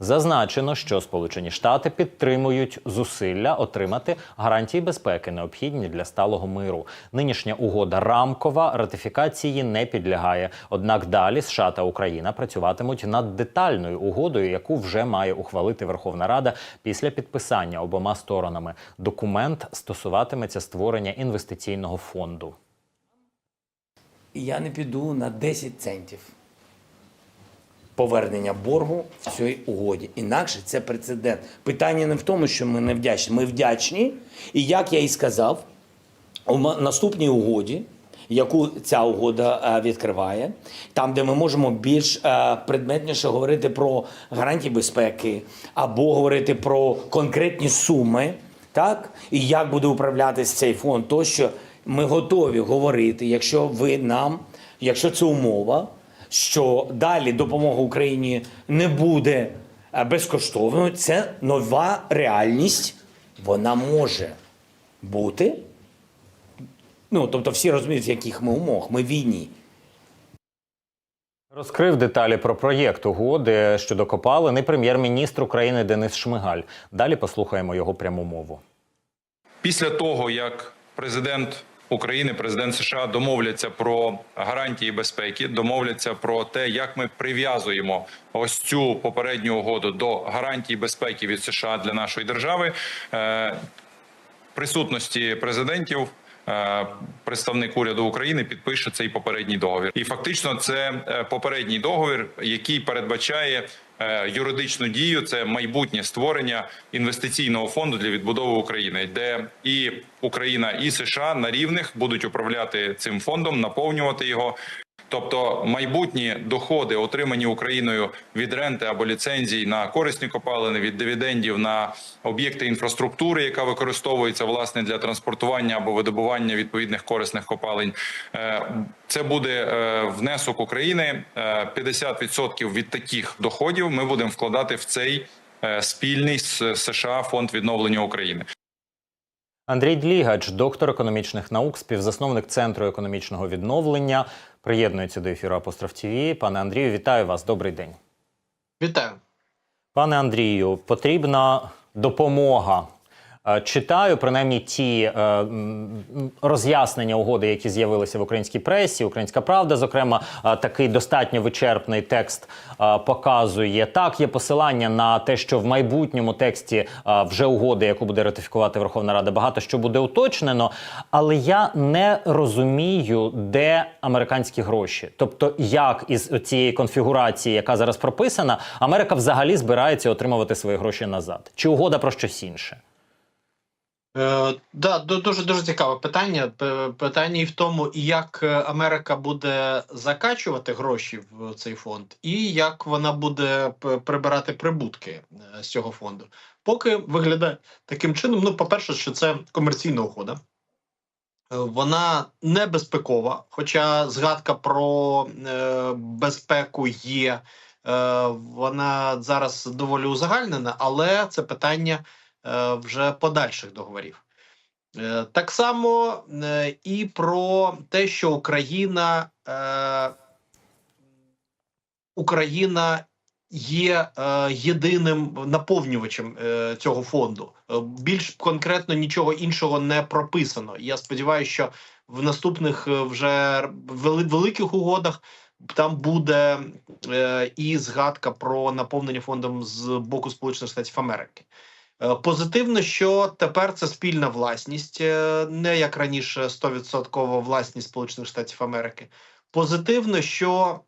Зазначено, що Сполучені Штати підтримують зусилля отримати гарантії безпеки, необхідні для сталого миру. Нинішня угода рамкова ратифікації не підлягає. Однак далі США та Україна працюватимуть над детальною угодою, яку вже має ухвалити Верховна Рада після підписання обома сторонами. Документ стосуватиметься створення інвестиційного фонду. Я не піду на 10 центів повернення боргу в цій угоді. Інакше це прецедент. Питання не в тому, що ми не вдячні. Ми вдячні. І як я і сказав, у наступній угоді, яку ця угода е, відкриває, там, де ми можемо більш е, предметніше говорити про гарантії безпеки або говорити про конкретні суми, так і як буде управлятися цей фонд, тощо ми готові говорити, якщо ви нам, якщо це умова, що далі допомога Україні не буде е, безкоштовною, це нова реальність. Вона може бути. Ну, тобто всі розуміють, в яких ми умовах. Ми в війні. Розкрив деталі про проєкт угоди щодо копалини прем'єр-міністр України Денис Шмигаль. Далі послухаємо його пряму мову. Після того, як президент України, президент США домовляться про гарантії безпеки, домовляться про те, як ми прив'язуємо ось цю попередню угоду до гарантій безпеки від США для нашої держави. е, Присутності президентів е, представник уряду України підпише цей попередній договір, і фактично це е, попередній договір, який передбачає юридичну дію. Це майбутнє створення інвестиційного фонду для відбудови України, де і Україна, і США на рівних будуть управляти цим фондом, наповнювати його. Тобто майбутні доходи, отримані Україною від ренти або ліцензій на корисні копалини, від дивідендів на об'єкти інфраструктури, яка використовується власне для транспортування або видобування відповідних корисних копалень, е, це буде е, внесок України. Е, 50% від таких доходів ми будемо вкладати в цей е, спільний з США фонд відновлення України. Андрій Длігач, доктор економічних наук, співзасновник Центру економічного відновлення, приєднується до ефіру Апостроф ТВ. Пане Андрію, вітаю вас. Добрий день. Вітаю. Пане Андрію, потрібна допомога. Е, Читаю принаймні ті е, роз'яснення угоди, які з'явилися в українській пресі. Українська правда, зокрема, е, такий достатньо вичерпний текст показує. Так, є посилання на те, що в майбутньому тексті вже угоди, яку буде ратифікувати Верховна Рада, багато що буде уточнено. Але я не розумію, де американські гроші. Тобто, як із цієї конфігурації, яка зараз прописана, Америка взагалі збирається отримувати свої гроші назад? Чи угода про щось інше? Е, да, дуже дуже цікаве питання. Питання і в тому, як е, Америка буде закачувати гроші в цей фонд, і як вона буде прибирати прибутки е, з цього фонду. Поки виглядає таким чином. Ну, по-перше, що це комерційна угода. Вона не безпекова, хоча згадка про безпеку є, вона зараз доволі узагальнена, але це питання вже подальших договорів. Е, Так само е, і про те, що Україна, е, Україна є е, єдиним наповнювачем е, цього фонду. Е, Більш конкретно нічого іншого не прописано. Я сподіваюся, що в наступних е, вже великих угодах там буде е, і згадка про наповнення фондом з боку Сполучених Штатів Америки. Е, Позитивно, що тепер це спільна власність, е, не як раніше 100% власність Сполучених Штатів Америки. Позитивно, що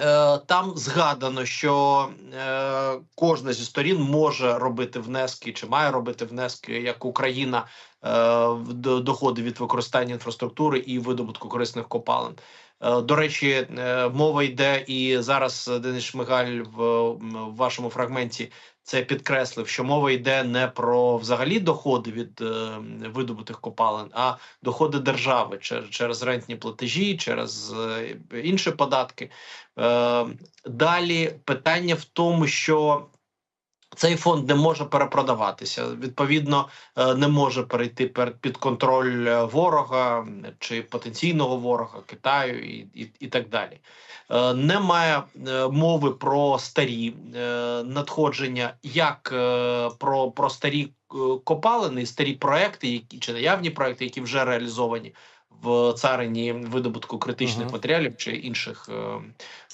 е, там згадано, що е, кожна зі сторін може робити внески чи має робити внески, як Україна е, в до- доходи від використання інфраструктури і видобутку корисних копалин. Е, До речі, мова йде і зараз Денис Шмигаль в вашому фрагменті це підкреслив, що мова йде не про взагалі доходи від е, видобутих копалин, а доходи держави через, через рентні платежі, через е, інші податки. Е, далі питання в тому, що Цей фонд не може перепродаватися. Відповідно, е, не може перейти пер- під контроль е, ворога чи потенційного ворога Китаю і, і, і так далі. Е, Немає е, мови про старі е, надходження, як про, про старі копалини, старі проекти, які чи наявні проекти, які вже реалізовані в царині видобутку критичних Мгм. матеріалів чи інших е,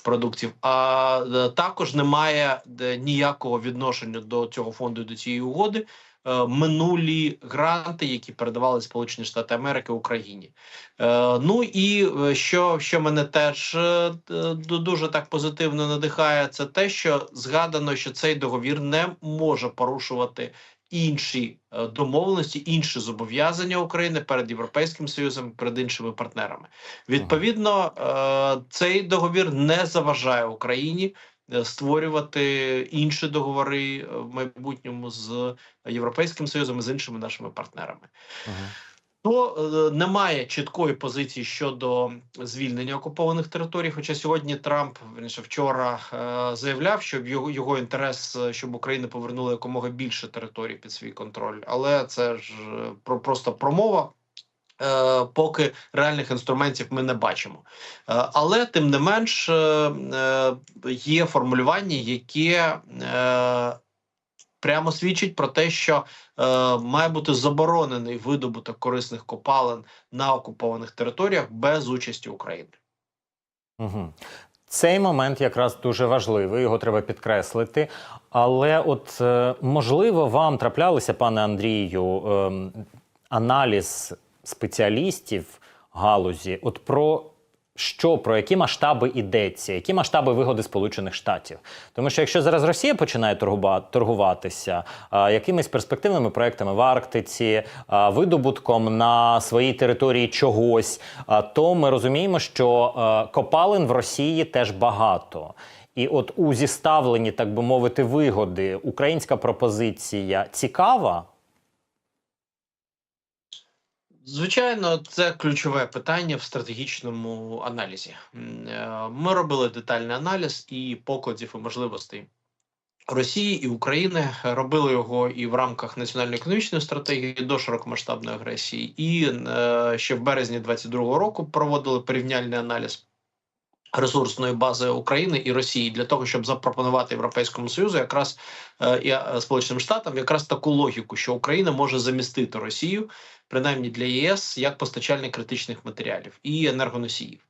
продуктів. А е, також немає ніякого відношення до цього фонду і до цієї угоди. Е, Минулі гранти, які передавали Сполучені Штати Америки Україні, Е, ну і е, що, що мене теж дуже так позитивно надихає, це те, що згадано, що цей договір не може порушувати інші домовленості, інші зобов'язання України перед Європейським Союзом, перед іншими партнерами. Відповідно, цей договір не заважає Україні створювати інші договори е, в майбутньому з Європейським Союзом і з іншими нашими партнерами. Мгм. То е, немає чіткої позиції щодо звільнення окупованих територій. Хоча сьогодні Трамп верніше вчора е, заявляв, що його, його інтерес, е, щоб Україна повернула якомога більше територій під свій контроль, але це ж е, про просто промова. Е, поки реальних інструментів ми не бачимо, Е, але тим не менш е, є формулювання, яке прямо свідчить про те, що має бути заборонений видобуток корисних копалин на окупованих територіях без участі України. Угу. Цей момент якраз дуже важливий, його треба підкреслити. Але, от можливо, вам траплялися, пане Андрію, ем, аналіз спеціалістів галузі, от про що, про які масштаби йдеться, які масштаби вигоди Сполучених Штатів. Тому що якщо зараз Росія починає торгува- торгуватися а, якимись перспективними проектами в Арктиці, а, видобутком на своїй території чогось, а, то ми розуміємо, що копалин в Росії теж багато. І от у зіставленні, так би мовити, вигоди українська пропозиція цікава. Звичайно, це ключове питання в стратегічному аналізі. Е, Ми робили детальний аналіз і покладів і можливостей Росії і України. Робили його і в рамках національної економічної стратегії до широкомасштабної агресії, і е, ще в березні 22-го року проводили порівняльний аналіз. Ресурсної бази України і Росії для того, щоб запропонувати Європейському Союзу, якраз е, і е, Сполученим Штатам, якраз таку логіку, що Україна може замістити Росію, принаймні для ЄС, як постачальник критичних матеріалів і енергоносіїв.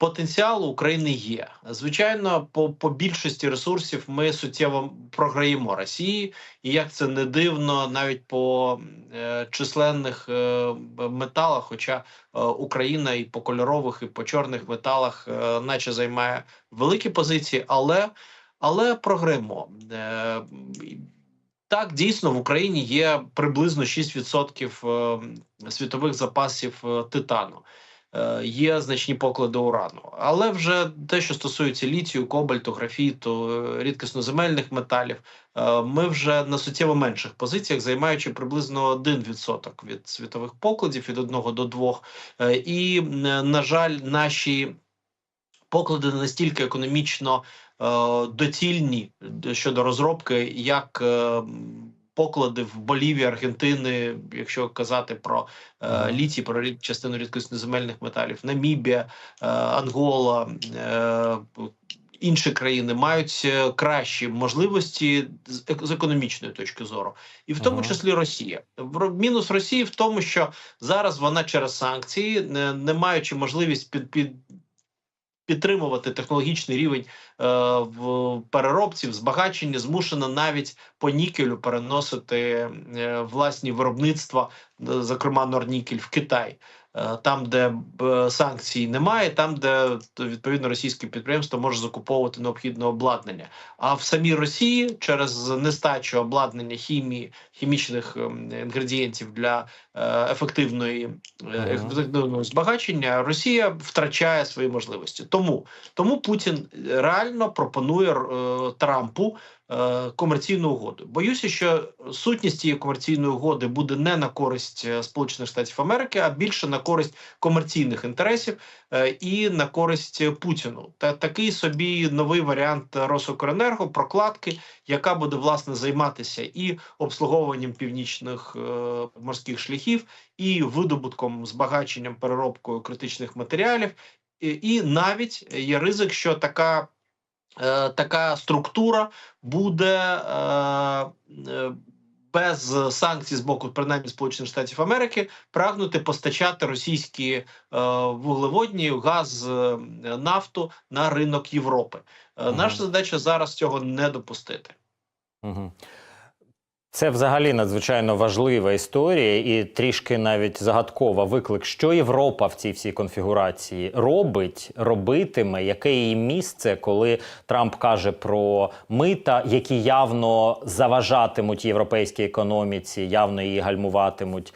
Потенціал України є. Звичайно, по, по більшості ресурсів ми суттєво програємо Росії, і як це не дивно, навіть по е, численних е, металах, хоча е, Україна і по кольорових, і по чорних металах, е, наче займає великі позиції, але, але програємо. Е, так, дійсно, в Україні є приблизно 6% е, світових запасів е, титану. Е, Є значні поклади урану, але вже те, що стосується літію, кобальту, графіту, е, рідкісноземельних металів, е, ми вже на суттєво менших позиціях, займаючи приблизно 1% від світових покладів від 1 до 2. Е, І, на жаль, наші поклади не настільки економічно доцільні щодо розробки, як поклади в Болівії, Аргентини, якщо казати про е, Мгм. літій, про частину рідкісноземельних металів, Намібія, е, Ангола. Е, Інші країни мають е, кращі можливості з, ек- з економічної точки зору, і в тому Ага. числі Росія. Мінус Росії в тому, що зараз вона через санкції, не, не маючи можливість під, під підтримувати технологічний рівень в переробці, в збагаченні, змушена навіть по нікелю переносити е, власні виробництва, е, зокрема Норнікель, в Китай. Е, Там, де санкцій немає, там, де відповідно російське підприємство може закуповувати необхідне обладнання. А в самій Росії через нестачу обладнання хімії, хімічних інгредієнтів для е, ефективної е, ефективного збагачення, Росія втрачає свої можливості. Тому тому Путін реально. Реально пропонує е, Трампу е, комерційну угоду. Боюся, що сутність цієї комерційної угоди буде не на користь е, Сполучених Штатів Америки, а більше на користь комерційних інтересів і на користь Путіну. Та такий собі новий варіант Росукренерго, прокладки, яка буде власне займатися і обслуговуванням північних морських шляхів, і видобутком, збагаченням, переробкою критичних матеріалів, і навіть є ризик, що така. Е, Така структура буде е, е, без санкцій з боку, принаймні Сполучених Штатів Америки, прагнути постачати російські вуглеводні, газ, нафту на ринок Європи. Наша задача зараз цього не допустити. Угу. Це взагалі надзвичайно важлива історія і трішки навіть загадкова виклик, що Європа в цій всій конфігурації робить, робитиме, яке її місце, коли Трамп каже про мита, які явно заважатимуть європейській економіці, явно її гальмуватимуть.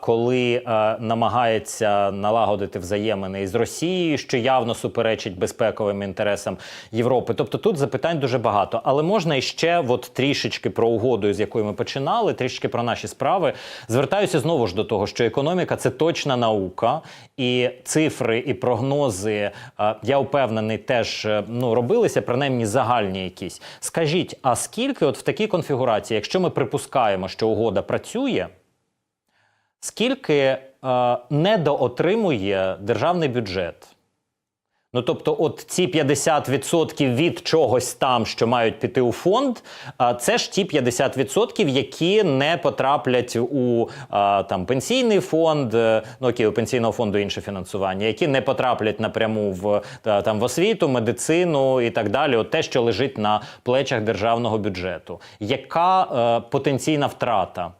Коли е, намагається налагодити взаємини із Росією, що явно суперечить безпековим інтересам Європи. Тобто тут запитань дуже багато. Але можна іще от трішечки про угоду, з якої ми починали, трішечки про наші справи. Звертаюся знову ж до того, що економіка це точна наука, і цифри і прогнози, е, я впевнений, теж е, ну робилися принаймні загальні якісь. Скажіть, а скільки, от в такій конфігурації, якщо ми припускаємо, що угода працює, скільки е, недоотримує державний бюджет? Ну, тобто, от ці 50% від чогось там, що мають піти у фонд, це ж ті 50%, які не потраплять у там пенсійний фонд, е, ну окей, у пенсійного фонду інше фінансування, які не потраплять напряму в там в освіту, медицину і так далі. От те, що лежить на плечах державного бюджету. Яка е, потенційна втрата?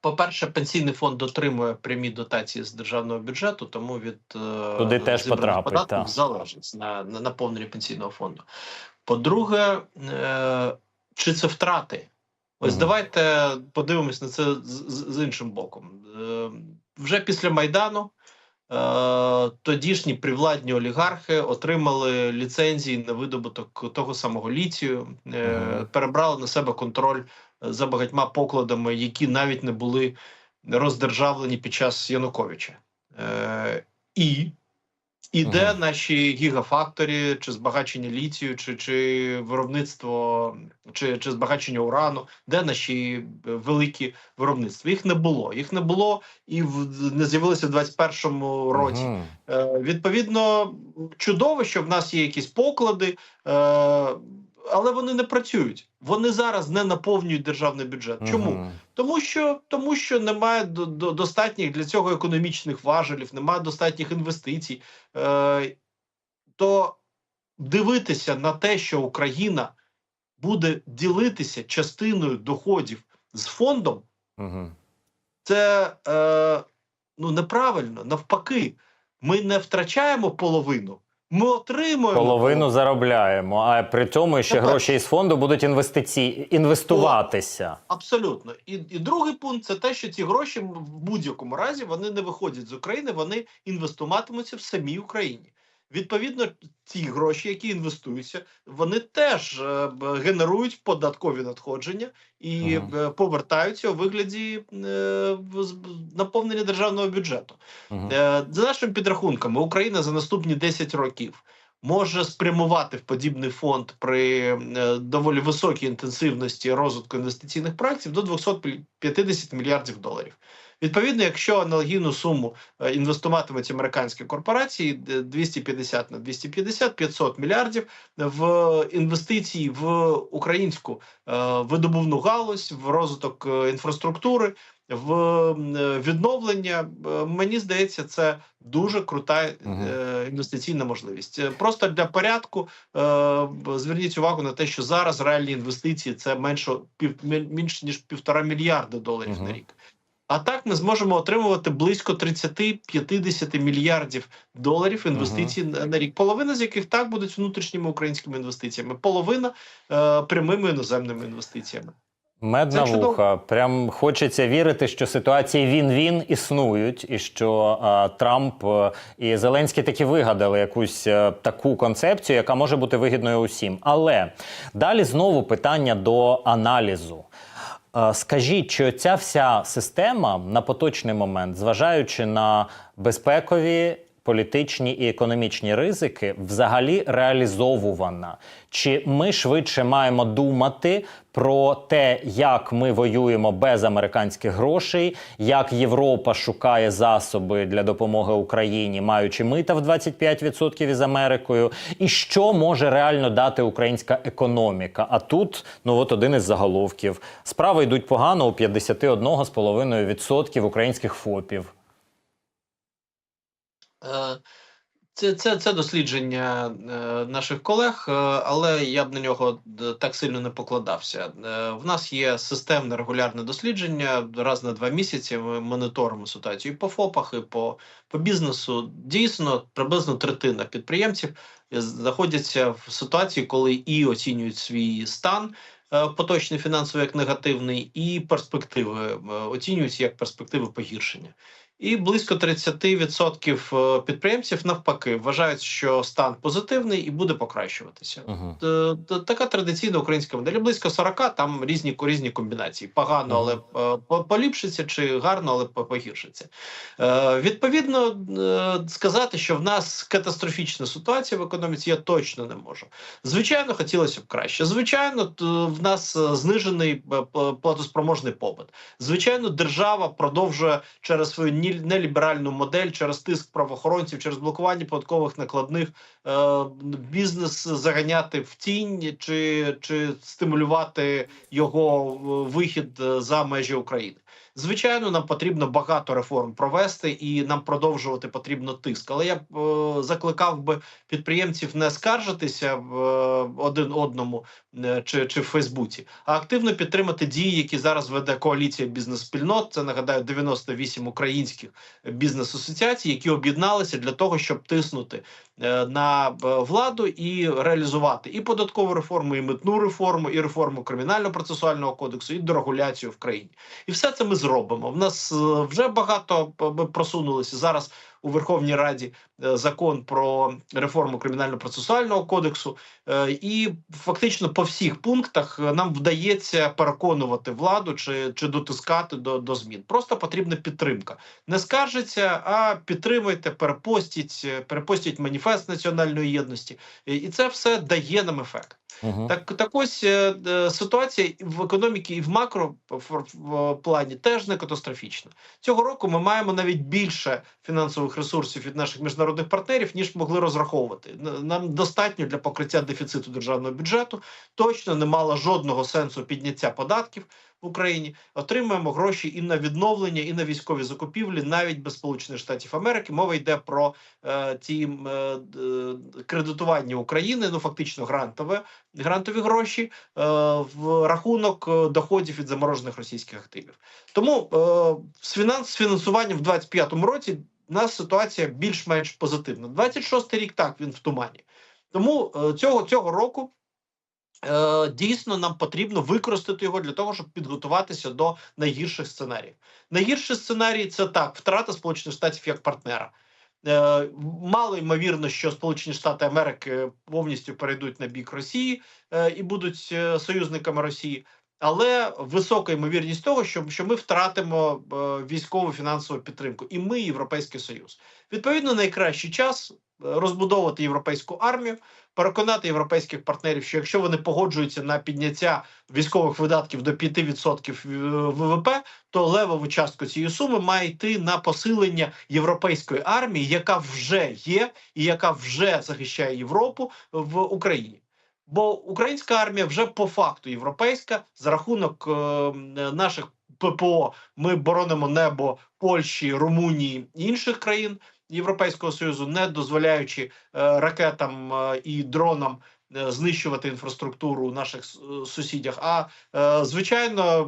По-перше, пенсійний фонд отримує прямі дотації з державного бюджету, тому від е, Туди теж потрапить, так. залежить на, на наповнення пенсійного фонду. По-друге, е, чи це втрати? Ось Мгм. давайте подивимось на це з, з- з іншим боком. Е, вже після Майдану е, тодішні привладні олігархи отримали ліцензії на видобуток того самого літію, е, Мгм. перебрали на себе контроль за багатьма покладами, які навіть не були роздержавлені під час Януковича. Е, і, і де наші гігафакторі, чи збагачення літію, чи, чи виробництво, чи, чи збагачення урану, де наші е, великі виробництва? Їх не було. Їх не було і в, не з'явилися в 21-му році. Мгм. Е, відповідно, чудово, що в нас є якісь поклади, е, але вони не працюють. Вони зараз не наповнюють державний бюджет. Чому? Мгм. Тому що тому що немає до, до, достатніх для цього економічних важелів, немає достатніх інвестицій. Е, то дивитися на те, що Україна буде ділитися частиною доходів з фондом, Мгм. це е, ну неправильно. Навпаки, ми не втрачаємо половину, ми отримуємо Половину заробляємо, а при цьому ще Тепер- гроші із фонду будуть інвестиції інвестуватися. Абсолютно, і, і другий пункт це те, що ці гроші в будь-якому разі вони не виходять з України, вони інвестуватимуться в самій Україні. Відповідно, ці гроші, які інвестуються, вони теж е, генерують податкові надходження і Мгм. е, повертаються у вигляді е, наповнення державного бюджету. Е, За нашими підрахунками, Україна за наступні 10 років може спрямувати в подібний фонд при доволі високій інтенсивності розвитку інвестиційних проєктів до 250 мільярдів доларів. Відповідно, якщо аналогійну суму е, інвестуватимуть американські корпорації де 250 на 250 500 мільярдів в інвестиції в українську е, видобувну галузь, в розвиток е, інфраструктури, в е, відновлення. Е, Мені здається, це дуже крута е, інвестиційна можливість. Е, Просто для порядку е, зверніть увагу на те, що зараз реальні інвестиції це менше пів мі- менш ніж півтора мільярда доларів Мгм. на рік. А так ми зможемо отримувати близько 30-50 мільярдів доларів інвестицій на на рік. Половина з яких так будуть внутрішніми українськими інвестиціями, половина е, прямими іноземними інвестиціями. Медна Це вуха. Прям хочеться вірити, що ситуації він-він існують, і що а, Трамп е, і Зеленський таки вигадали якусь е, таку концепцію, яка може бути вигідною усім. Але далі знову питання до аналізу. Е, Скажіть, чи ця вся система на поточний момент, зважаючи на безпекові, політичні і економічні ризики, взагалі реалізовувана? Чи ми швидше маємо думати про те, як ми воюємо без американських грошей, як Європа шукає засоби для допомоги Україні, маючи мита в 25% із Америкою, і що може реально дати українська економіка? А тут, ну от один із заголовків: справи йдуть погано у 51,5% українських ФОПів. Е, Це, це, це дослідження е, наших колег, е, але я б на нього так сильно не покладався. Е, в нас є системне регулярне дослідження. Раз на два місяці ми моніторимо ситуацію і по ФОПах, і по, по бізнесу. Дійсно, приблизно третина підприємців знаходяться в ситуації, коли і оцінюють свій стан. Поточний фінансовий як негативний, і перспективи оцінюються як перспективи погіршення. І близько 30% е, підприємців навпаки вважають, що стан позитивний і буде покращуватися. Угу. Е, Така традиційна українська модель. Близько 40, там різні різні комбінації. Погано, але е, по- поліпшиться, чи гарно, але погіршиться. Відповідно, сказати, що в нас катастрофічна ситуація в економіці, я точно не можу. Звичайно, хотілося б краще. Звичайно, в нас знижений платоспроможний попит. Звичайно, держава продовжує через свою ні- неліберальну модель, через тиск правоохоронців, через блокування податкових накладних е, бізнес заганяти в тінь чи, чи стимулювати його е, вихід е, за межі України. Звичайно, нам потрібно багато реформ провести, і нам продовжувати потрібно тиск. Але я б е, закликав би підприємців не скаржитися е, один одному чи, чи в Фейсбуці, а активно підтримати дії, які зараз веде коаліція бізнес-спільнот. Це нагадаю 98 українських бізнес-асоціацій, які об'єдналися для того, щоб тиснути е, на е, владу і реалізувати і податкову реформу, і митну реформу, і реформу кримінально-процесуального кодексу, і дерегуляцію в країні. І все це ми зробимо. В нас е, вже багато е, ми просунулися зараз у Верховній Раді е, закон про реформу кримінально-процесуального кодексу, е, і фактично по всіх пунктах е, нам вдається переконувати владу чи, чи дотискати до, до змін. Просто потрібна підтримка. Не скаржиться, а підтримуйте, перепостіть, перепостіть маніфест національної єдності, і це все дає нам ефект. Угу. Так, так ось е, е, ситуація в економіці і в макро фор- в плані теж не катастрофічна. Цього року ми маємо навіть більше фінансових ресурсів від наших міжнародних партнерів, ніж могли розраховувати. Нам достатньо для покриття дефіциту державного бюджету. Точно не мало жодного сенсу підняття податків в Україні. Отримуємо гроші і на відновлення, і на військові закупівлі, навіть без Сполучених Штатів Америки. Мова йде про е, ті е, кредитування України, ну фактично грантове грантові гроші е, в рахунок е, доходів від заморожених російських активів. Тому е, з фінанс з фінансуванням в 25-му році у нас ситуація більш-менш позитивна. 26-й рік так він в тумані. Тому е, цього, цього року. Е, дійсно, нам потрібно використати його для того, щоб підготуватися до найгірших сценаріїв. Найгірший сценарій це так: втрата Сполучених Штатів як партнера. Е, мало ймовірно, що Сполучені Штати Америки повністю перейдуть на бік Росії е, і будуть союзниками Росії. Але висока ймовірність того, що, що ми втратимо військову фінансову підтримку, і ми, Європейський Союз. Відповідно, найкращий час розбудовувати європейську армію, переконати європейських партнерів, що якщо вони погоджуються на підняття військових видатків до 5% ВВП, то левову частку цієї суми має йти на посилення європейської армії, яка вже є і яка вже захищає Європу в Україні. Бо українська армія вже по факту європейська за рахунок е, наших ППО. Ми боронимо небо Польщі, Румунії і інших країн Європейського союзу, не дозволяючи е, ракетам е, і дронам е, знищувати інфраструктуру у наших сусідях. А звичайно,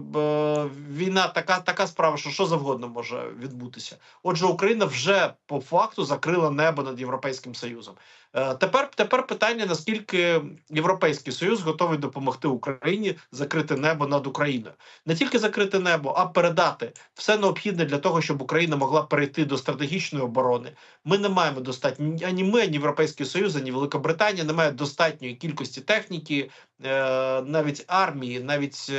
війна така, така справа, що що завгодно може відбутися. Отже, Україна вже по факту закрила небо над Європейським Союзом. Е, Тепер тепер питання: наскільки Європейський Союз готовий допомогти Україні закрити небо над Україною, не тільки закрити небо, а передати все необхідне для того, щоб Україна могла перейти до стратегічної оборони. Ми не маємо достатньо ані ми, ані Європейський Союз, ані Велика Британія не має достатньої кількості техніки, е, навіть армії, навіть.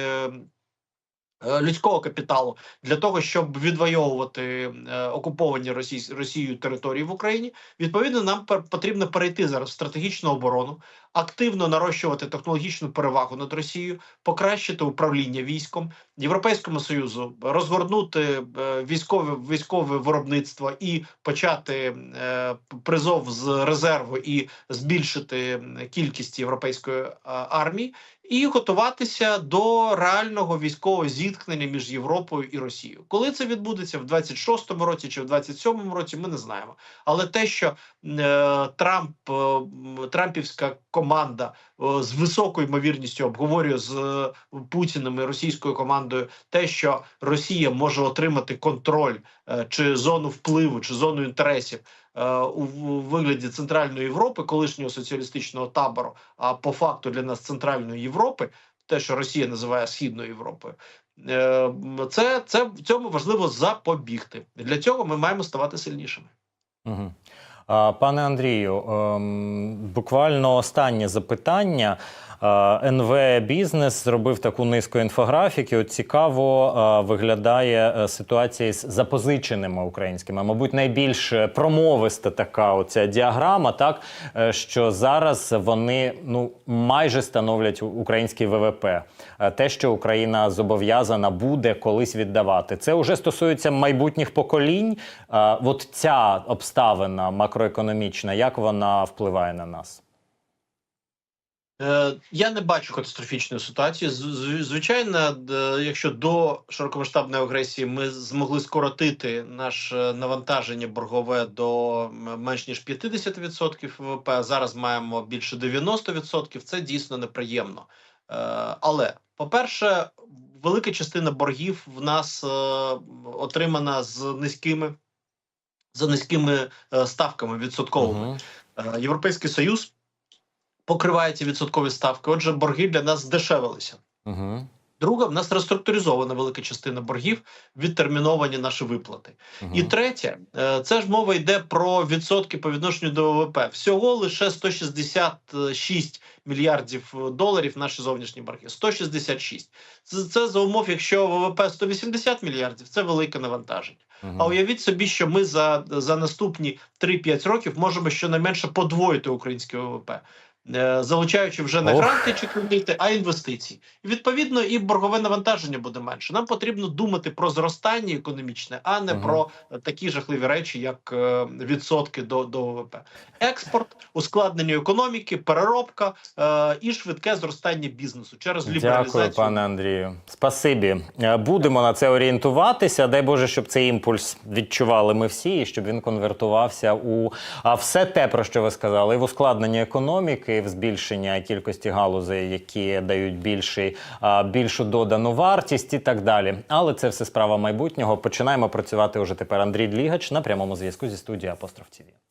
Е, Людського капіталу для того, щоб відвоювати е, окуповані Росій, Росією території в Україні, відповідно, нам потрібно перейти зараз в стратегічну оборону, активно нарощувати технологічну перевагу над Росією, покращити управління військом, Європейському Союзу розгорнути е, військове військове виробництво і почати призов з резерву і збільшити кількість європейської армії, і готуватися до реального військового зіткнення між Європою і Росією. Коли це відбудеться в 26-му році чи в 27-му році, ми не знаємо. Але те, що е, Трамп, е, Трампівська команда е, з високою ймовірністю обговорює з е, Путіним і російською командою, те, що Росія може отримати контроль е, чи зону впливу, чи зону інтересів. Е, У вигляді Центральної Європи, колишнього соціалістичного табору, а по факту для нас Центральної Європи, те, що Росія називає Східною Європою, е, це, це в цьому важливо запобігти. Для цього ми маємо ставати сильнішими. Угу. Пане Андрію, ем, буквально останнє запитання. Е, НВ Бізнес зробив таку низку інфографіки. От цікаво е, виглядає е, ситуація з запозиченими українськими. Мабуть, найбільш промовиста така оця діаграма, так що зараз вони ну майже становлять український ВВП. Те, що Україна зобов'язана буде колись віддавати, це вже стосується майбутніх поколінь. От ця обставина макроекономічна, як вона впливає на нас? Е, Я не бачу катастрофічної ситуації. Звичайно, якщо до широкомасштабної агресії ми змогли скоротити наше навантаження боргове до менш ніж 50% ВВП, а зараз маємо більше 90%, це дійсно неприємно. Е, Але, по-перше, велика частина боргів в нас е, отримана з низькими за низькими е, ставками відсотковими. Е, Європейський Союз покриває ці відсоткові ставки. Отже, борги для нас здешевилися. Мгм. Друге, в нас реструктуризована велика частина боргів, відтерміновані наші виплати. І третє, е, це ж мова йде про відсотки по відношенню до ВВП. Всього лише 166 мільярдів доларів наші зовнішні борги. 166. Це, це за умов, якщо ВВП 180 мільярдів, це велике навантаження. Мгм. А уявіть собі, що ми за, за наступні 3-5 років можемо щонайменше подвоїти українське ВВП. Е, Залучаючи вже не гранти чи кредити, а інвестиції, і відповідно і боргове навантаження буде менше. Нам потрібно думати про зростання економічне, а не Мгм. про такі жахливі речі, як е, відсотки до, до ВВП. Експорт, ускладнення економіки, переробка е, і швидке зростання бізнесу через лібералізацію. Дякую, пане Андрію. Спасибі. Е, Будемо на це орієнтуватися. Дай Боже, щоб цей імпульс відчували ми всі, і щоб він конвертувався у а, все те, про що ви сказали, і в ускладнення економіки, в збільшення кількості галузей, які дають більший, більшу додану вартість і так далі. Але це все справа майбутнього. Починаємо працювати уже тепер. Андрій Длігач на прямому зв'язку зі студією Апостроф ТІВІ.